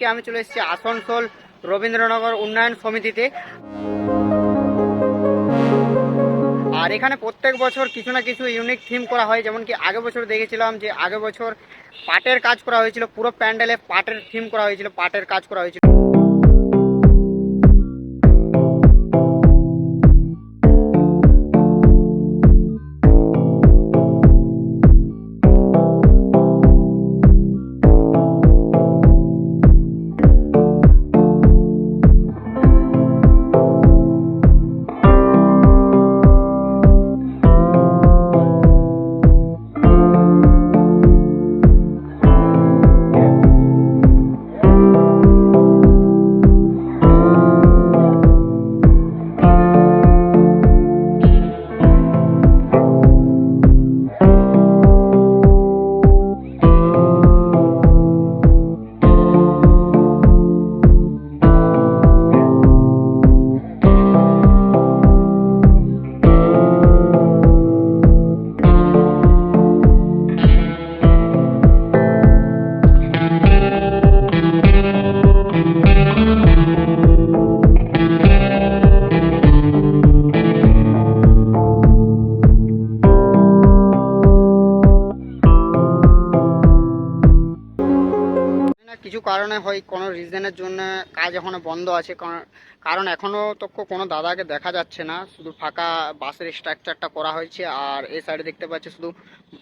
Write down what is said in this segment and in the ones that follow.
আজকে আমি চলে এসেছি আসানসোল রবীন্দ্রনগর উন্নয়ন সমিতিতে। আর এখানে প্রত্যেক বছর কিছু না কিছু ইউনিক থিম করা হয়, যেমন কি আগে বছর দেখেছিলাম যে আগে বছর পাটের কাজ করা হয়েছিল, পুরো প্যান্ডেলে পাটের থিম করা হয়েছিল, পাটের কাজ করা হয়েছিল। কিছু কারণে হয়, কোনো রিজনের জন্য কাজ এখনও বন্ধ আছে, কারণ- কারণ এখনও তো কোনো দাদাকে দেখা যাচ্ছে না, শুধু ফাঁকা বাসের স্ট্রাকচারটা করা হয়েছে, আর এই সাইডে দেখতে পাচ্ছি শুধু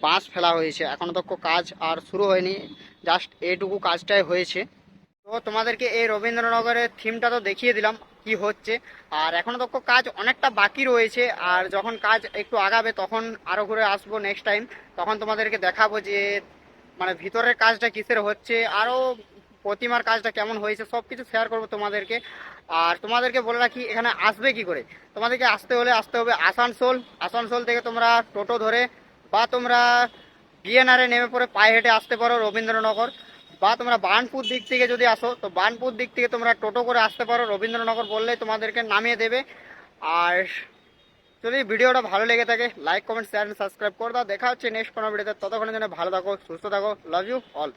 বাঁশ ফেলা হয়েছে, এখনও তো কাজ আর শুরু হয়নি জাস্ট এইটুকু কাজটাই হয়েছে। তো তোমাদেরকে এই রবীন্দ্রনগরের থিমটা তো দেখিয়ে দিলাম, কি হচ্ছে, আর এখনও তো কাজ অনেকটা বাকি রয়েছে, আর যখন কাজ একটু আগাবে, তখন আরও ঘুরে আসব নেক্সট টাইম তখন তোমাদেরকে দেখাবো যে মানে ভিতরের কাজটা কিসের হচ্ছে আরও প্রতিমার কাজটা কেমন হয়েছে সব কিছু শেয়ার করব তোমাদেরকে। আর তোমাদেরকে বলে রাখি, এখানে আসবে কি করে? তোমাদেরকে আসতে হলে আসতে হবে আসানসোল। আসানসোল থেকে তোমরা টোটো ধরে বা তোমরা বিএনআরে নেমে পড়ে পায়ে হেঁটে আসতে পারো রবীন্দ্রনগর। বা তোমরা বার্নপুর দিক থেকে যদি আসো, তো বার্নপুর দিক থেকে তোমরা টোটো করে আসতে পারো রবীন্দ্রনগর বললে তোমাদেরকে নামিয়ে দেবে। আর যদি ভিডিওটা ভালো লেগে থাকে লাইক কমেন্ট শেয়ার সাবস্ক্রাইব করে দাও। দেখা হচ্ছে নেক্সট কোনো ভিডিওতে। ততক্ষণের জন্য ভালো থাকো, সুস্থ থাকো লাভ ইউ অল